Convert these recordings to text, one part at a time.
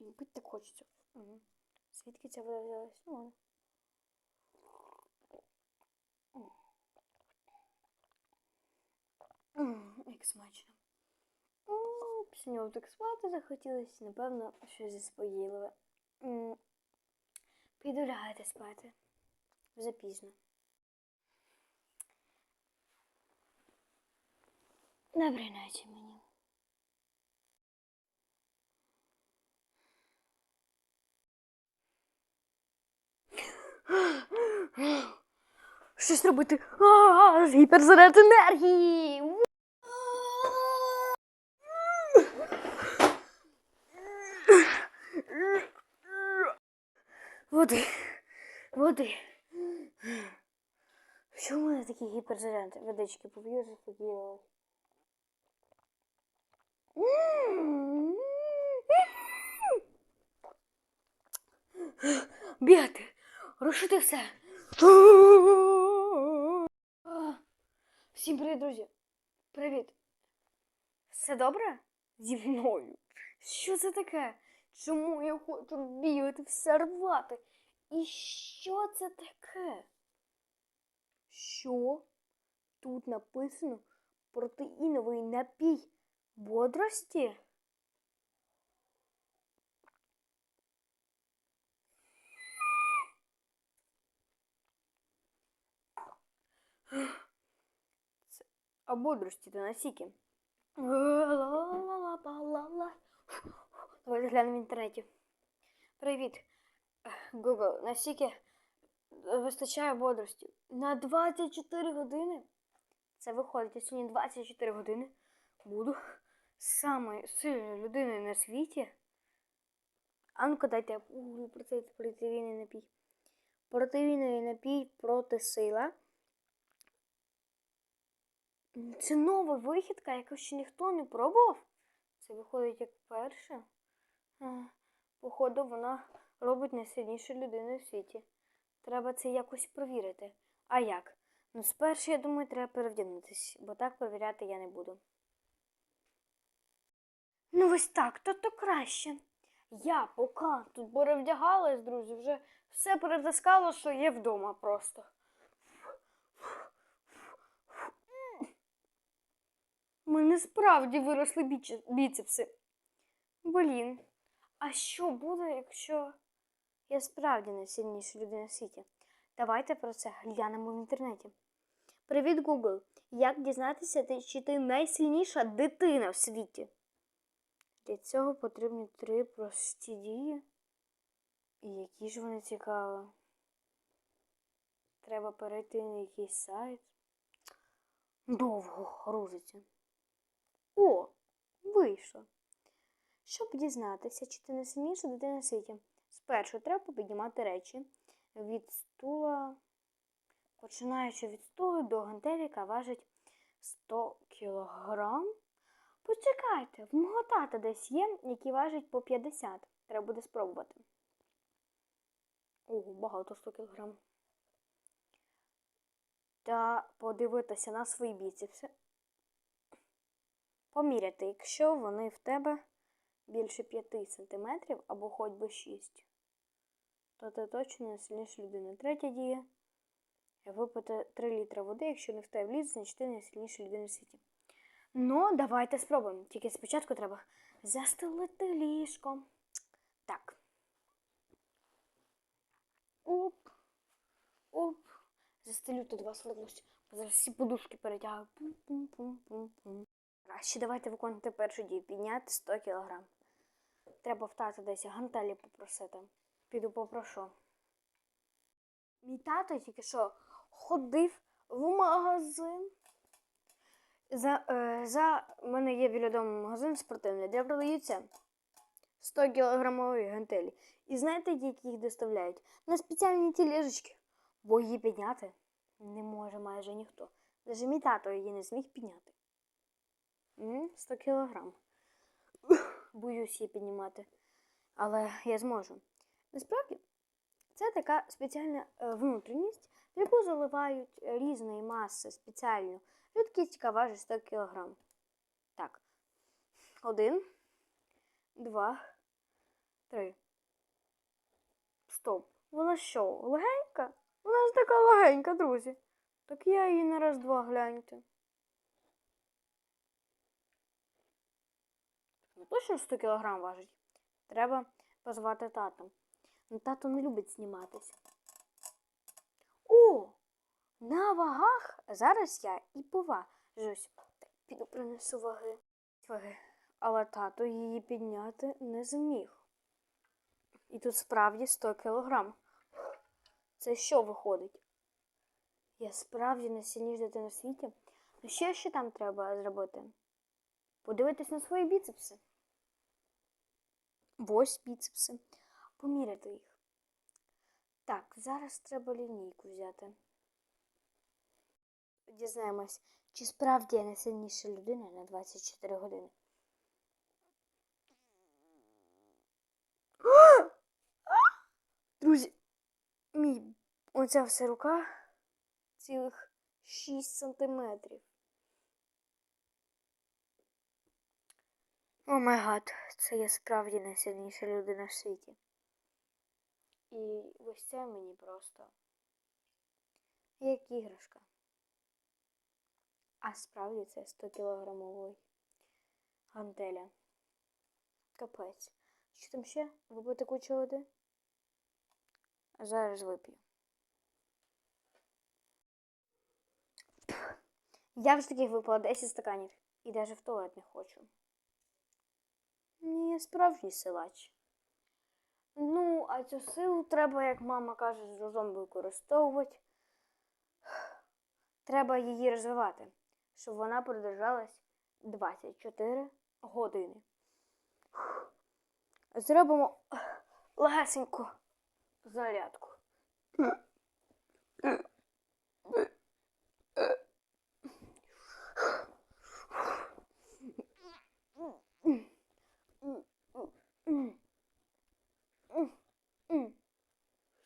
Пить так хочеться. Угу. Звідки ця вода взялась? Ну, ладно. Як смачно. Після нього так спати захотілося, напевно, щось заспокійливе. М, Піду лягати спати. Вже пізно. Доброї ночі мені. Щось робити. А, Гіперзаряд енергії. Води. Води. В мене такий гіперзаряд? Водички поп'ю, заспокоїлась. Бігати, рушити все. Всім привіт, друзі. Привіт. Все добре? Зі мною. Що це таке? Чому я хочу бігати, все рвати? І що це таке? Що тут написано протеїновий напій бодрості? А бодрості то насіки. Давайте глянемо в інтернеті. Привіт. Google, наскільки вистачає бодрості? На 24 години. Це виходить, я сьогодні 24 години буду самою сильною людиною на світі. А ну-ка дайте я про цей протеїновий напій. Протеїновий напій проти сила. Це нова вихідка, яку ще ніхто не пробував. Це виходить як перше. Походу, вона робить найсильнішу людину в світі. Треба це якось провірити. А як? Ну, спершу, я думаю, треба перевдягнутися, бо так перевіряти я не буду. Ну, ось так, то то краще. Я поки тут перевдягалась, друзі, вже все перетаскало, що є вдома просто. Мене справді виросли біцепси. Блін. А що буде, якщо я справді найсильніша людина в світі? Давайте про це глянемо в інтернеті. Привіт, Google. Як дізнатися, чи ти найсильніша дитина в світі? Для цього потрібні три прості дії. І які ж вони цікаві. Треба перейти на якийсь сайт. Довго грузиться. О, вийшло. Щоб дізнатися, чи ти найсильніша дитина світі, спершу треба піднімати речі від стула, починаючи від стулу до гантелі, яка важить 100 кілограм. Почекайте, в мого тата десь є, які важать по 50. Треба буде спробувати. Ого, багато 100 кілограм. Та подивитися на свої біцепси. Поміряти, якщо вони в тебе більше 5 см або хоч би 6, то ти точно найсильніша людина. Третя дія випити 3 літри води, якщо не в тебе влізе, значить ти найсильніша людина в світі. Ну, давайте спробуємо. Тільки спочатку треба застелити ліжко. Так. Оп. Оп. Застелю тут вас. Зараз всі подушки перетягую. Пум-пум-пум-пум-пум. Краще давайте виконувати першу дію. Підняти 100 кг. Треба в тата десь гантелі попросити. Піду попрошу. Мій тато тільки що ходив в магазин. За, е, за мене є біля дому магазин спортивний, де продаються 100 кілограмові гантелі. І знаєте, які їх доставляють? На спеціальні тележечки. Бо її підняти не може майже ніхто. Навіть мій тато її не зміг підняти. М, 100 кілограм. Боюсь її піднімати. Але я зможу. Насправді, це така спеціальна е, внутрішність, в яку заливають різної маси спеціальну рідкість, важить 100 кг. Так. Один, два, три. Стоп. Вона що, легенька? Вона ж така легенька, друзі. Так я її на раз-два гляньте. Точно 100 кілограм важить. Треба позвати тату. Ну, тато не любить зніматися. О! На вагах зараз я і поважусь. Так, піду принесу ваги. ваги. Але тато її підняти не зміг. І тут справді 100 кілограм. Це що виходить? Я справді найсильніша дитина в світі. Ну що ще там треба зробити? Подивитись на свої біцепси. Ось біцепси. Поміряти їх. Так, зараз треба лінійку взяти. Дізнаємось, чи справді я найсильніша людина на 24 години. Друзі, мій оця вся рука цілих 6 сантиметрів. О май гад, це я справді найсильніша людина в світі. І ось це мені просто як іграшка. А справді це 100 кілограмовий гантеля. Капець. Що там ще? Випити кучу води? А Зараз вип'ю. Я вже таких випила 10 стаканів. І навіть в туалет не хочу. Я справжній силач. Ну, а цю силу треба, як мама каже, з розум використовувати. Треба її розвивати, щоб вона продержалась 24 години. Зробимо легесеньку зарядку.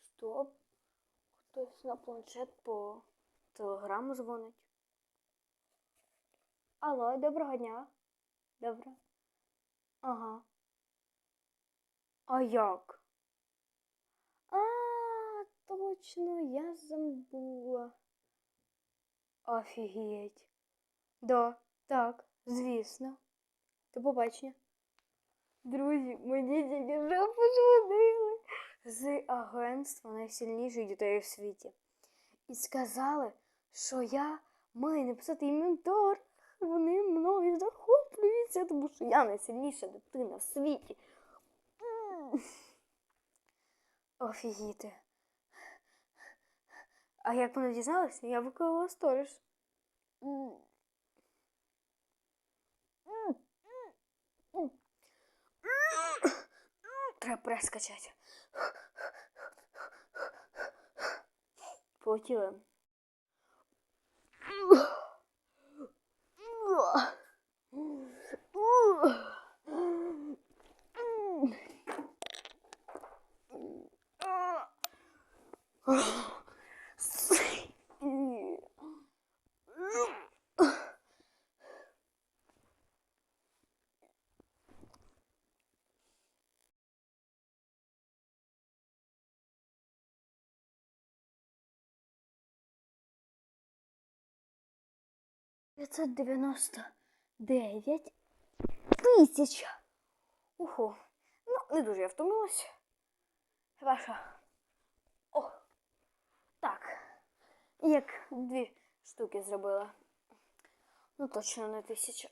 Стоп. Хтось на планшет по телеграму дзвонить. Алло, доброго дня. Добре. Ага. А як? А, точно, я забула. Офігеть. Да, так, звісно. До побачення. Друзі, мені з агентства найсильніших дітей у світі. І сказали, що я маю написати ментор. Вони мною захоплюються, тому що я найсильніша дитина в світі. Офігіти. А як вони дізналися, я викликала сторіж. Треба прес Полетіли. П'ятсот дев'яносто дев'ять тисяч. Уху. Ну, не дуже я втомилась. Що. О! Так. Як дві штуки зробила. Ну, точно не тисяча.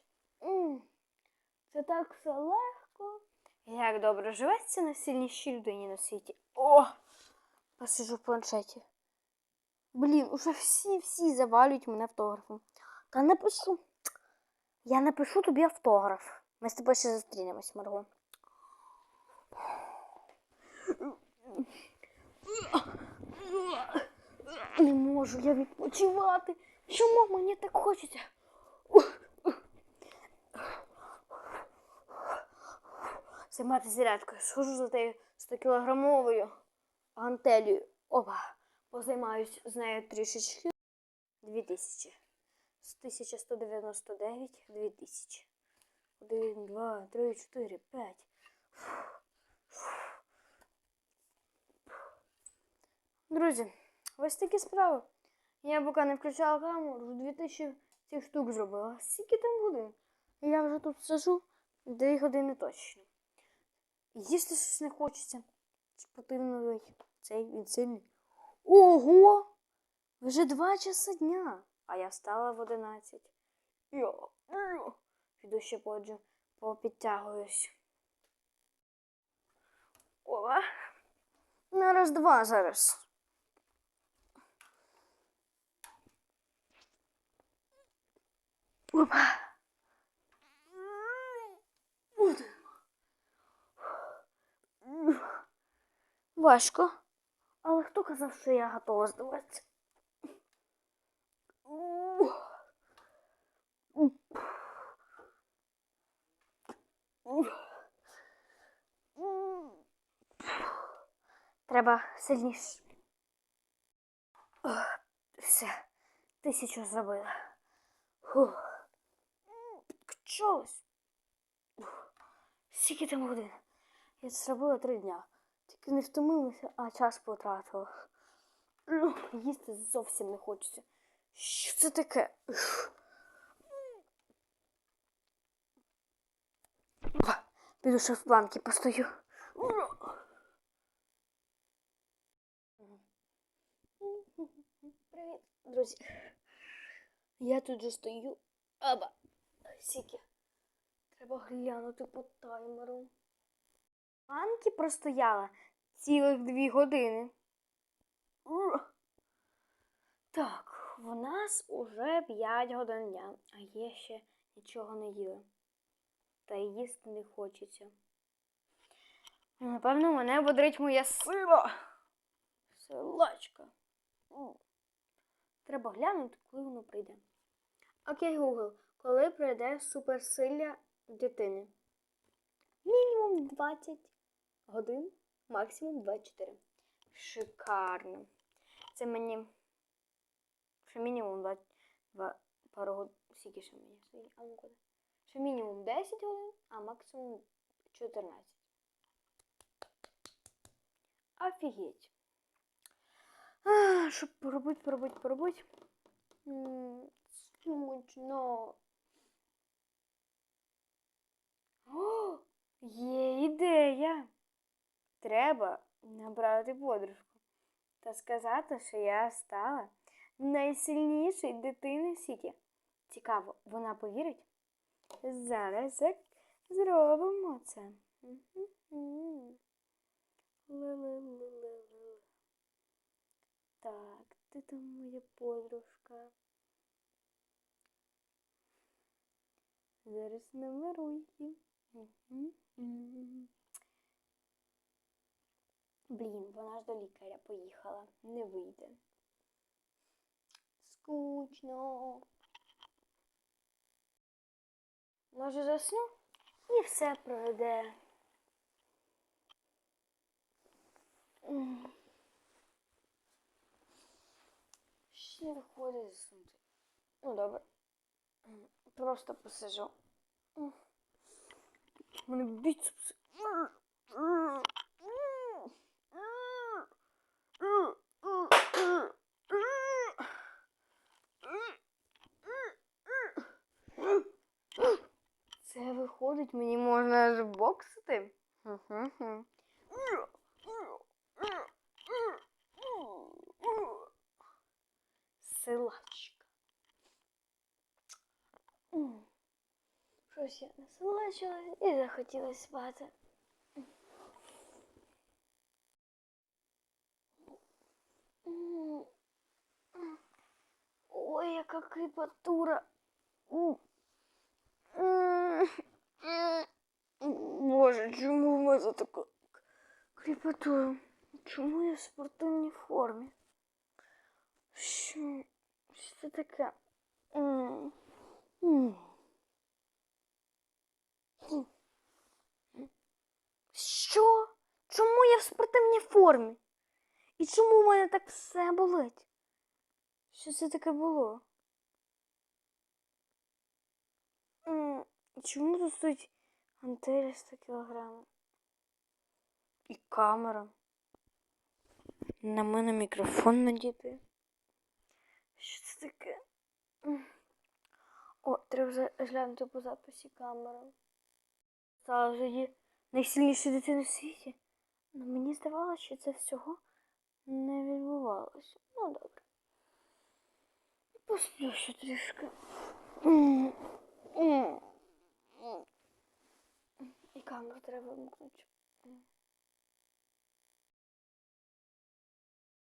Це так все легко. Як добре живеться на сильнішій людині на світі. О! Посиджу в планшеті. Блін, уже всі-всі завалюють мене автографом. Та напишу. Я напишу тобі автограф. Ми з тобою ще зустрінемось, Марго. Не можу я відпочивати. Чому мені так хочеться? Займати зарядкою. Схожу за тією 100-кілограмовою гантелею. Опа. Позаймаюсь з нею трішечки. 2000. З 1199 2000. 1, 2, 3, 4, 5. Друзі, ось такі справи. Я поки не включала камеру, вже 2000 цих штук зробила. Скільки там годин? Я вже тут сижу, дві години точно. Їсти щось не хочеться. Спортивний цей він сильний. Ого! Вже два часа дня, а я встала в 11. Йо, йо. Піду ще поджу, попідтягуюсь. Ова. На раз-два зараз. Опа. Важко. Але хто казав, що я готова здаватися? Треба сильніше. Все, тисячу зробила. Ух, Скільки там годин? Я це зробила три дня. Тільки не втомилася, а час потратила. Їсти зовсім не хочеться. Що це таке? Ух. Опа, Піду ще в планки постою. Привіт, друзі. Я тут же стою. Аба. Сіки. Треба глянути по таймеру. Планки простояла цілих дві години. Так, в нас уже 5 годин дня, а я ще нічого не їла. Та їсти не хочеться. Напевно, мене бодрить моя сила. Силачка. Треба глянути, коли воно прийде. Окей, Google, коли прийде суперсилля дитини? Мінімум 20 годин, максимум 24. Шикарно. Це мені ще мінімум 2, 2 пару годин. Скільки ще мені? А ну куди? Ще мінімум 10 годин, а максимум 14. Офігеть. А, щоб поробити, поробити. М, Смачно. О, є ідея. Треба набрати подружку та сказати, що я стала найсильнішою дитиною в світі. Цікаво, вона повірить? Зараз зробимо це. Так, де там моя подружка? Зараз наберу її. Блін, вона ж до лікаря поїхала. Не вийде. Скучно. Може засну і все пройде. Ще не виходить заснути. Ну, добре. Просто посижу. Мене біцепси. виходить, мені можна аж боксити. Мгм. Силачка. М. Щось я насилачилась і захотілося спати. М. Ой, яка кріпатура. М. Боже, чому в мене така кріпатура? Чому я в спортивній формі? Що, що це таке? Що? Чому я в спортивній формі? І чому в мене так все болить? Що це таке було? Чому тут стоїть гантелі 100 кілограмів? І камера. На мене мікрофон надіти. Що це таке? О, треба глянути по записі камери. Стала тоді найсильніша дитина в світі. Ну, мені здавалося, що це всього не відбувалося. Ну, добре. Посплю ще трішки. Камеру треба вимкнути.